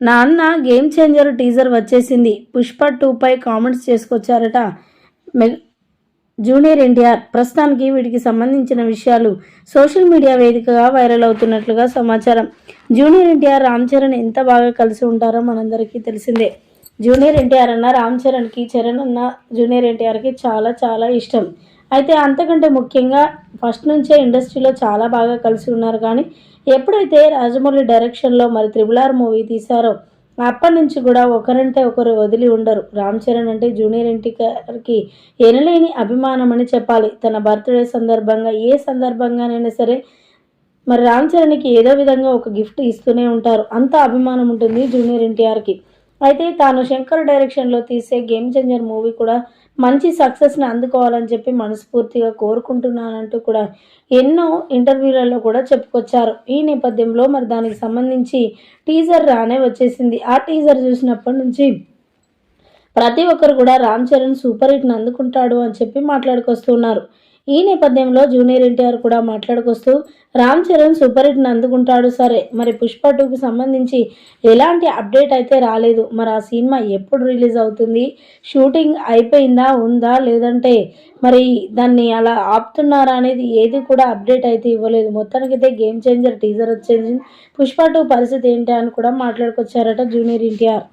నాన్న game changer teaser వచ్చేసింది. Pushpa two పై కామెంట్స్ చేసుకొచ్చారట. మె- జూనియర్ ఎన్టీఆర్ ప్రస్తుతానికి వీటికి సంబంధించిన విషయాలు సోషల్ మీడియా వేదికగా వైరల్ అవుతున్నట్లుగా సమాచారం. జూనియర్ ఎన్టీఆర్ రామ్ చరణ్ ఎంత బాగా కలిసి ఉంటారో మనందరికీ తెలిసిందే. జూనియర్ ఎన్టీఆర్ అన్న రామ్ చరణ్కి చరణ్ అన్న జూనియర్ ఎన్టీఆర్కి చాలా చాలా ఇష్టం. అయితే అంతకంటే ముఖ్యంగా ఫస్ట్ నుంచే ఇండస్ట్రీలో చాలా బాగా కలిసి ఉన్నారు కానీ ఎప్పుడైతే రాజమౌళి డైరెక్షన్లో మరి త్రిబుల్ ఆర్ మూవీ తీశారో అప్పటి నుంచి కూడా ఒకరంటే ఒకరు వదిలి ఉండరు. రామ్ చరణ్ అంటే జూనియర్ ఎన్టీఆర్కి ఎనలేని అభిమానం అని చెప్పాలి. తన బర్త్డే సందర్భంగా ఏ సందర్భంగానైనా సరే మరి రామ్ చరణ్కి ఏదో విధంగా ఒక గిఫ్ట్ ఇస్తూనే ఉంటారు. అంత అభిమానం ఉంటుంది జూనియర్ ఎన్టీఆర్కి. అయితే తాను శంకర్ డైరెక్షన్లో తీసే గేమ్ చేంజర్ మూవీ కూడా మంచి సక్సెస్ని అందుకోవాలని చెప్పి మనస్ఫూర్తిగా కోరుకుంటున్నానంటూ కూడా ఎన్నో ఇంటర్వ్యూలలో కూడా చెప్పుకొచ్చారు. ఈ నేపథ్యంలో మరి దానికి సంబంధించి టీజర్ రానే వచ్చేసింది. ఆ టీజర్ చూసినప్పటి నుంచి ప్రతి ఒక్కరు కూడా రామ్ చరణ్ సూపర్ హిట్ని అందుకుంటాడు అని చెప్పి మాట్లాడుకొస్తున్నారు ఈ నేపథ్యంలో జూనియర్ ఎన్టీఆర్ కూడా మాట్లాడుకొస్తూ రామ్ చరణ్ సూపర్ హిట్ను అందుకుంటాడు సరే. మరి పుష్ప టూకి సంబంధించి ఎలాంటి అప్డేట్ అయితే రాలేదు. మరి ఆ సినిమా ఎప్పుడు రిలీజ్ అవుతుంది? షూటింగ్ అయిపోయిందా? ఉందా? లేదంటే మరి దాన్ని అలా ఆపుతున్నారా అనేది ఏది కూడా అప్డేట్ అయితే ఇవ్వలేదు. మొత్తానికైతే గేమ్ చేంజర్ టీజర్ వచ్చేసింది. పుష్ప టూ పరిస్థితి ఏంటి అని కూడా మాట్లాడుకొచ్చారట జూనియర్ ఎన్టీఆర్.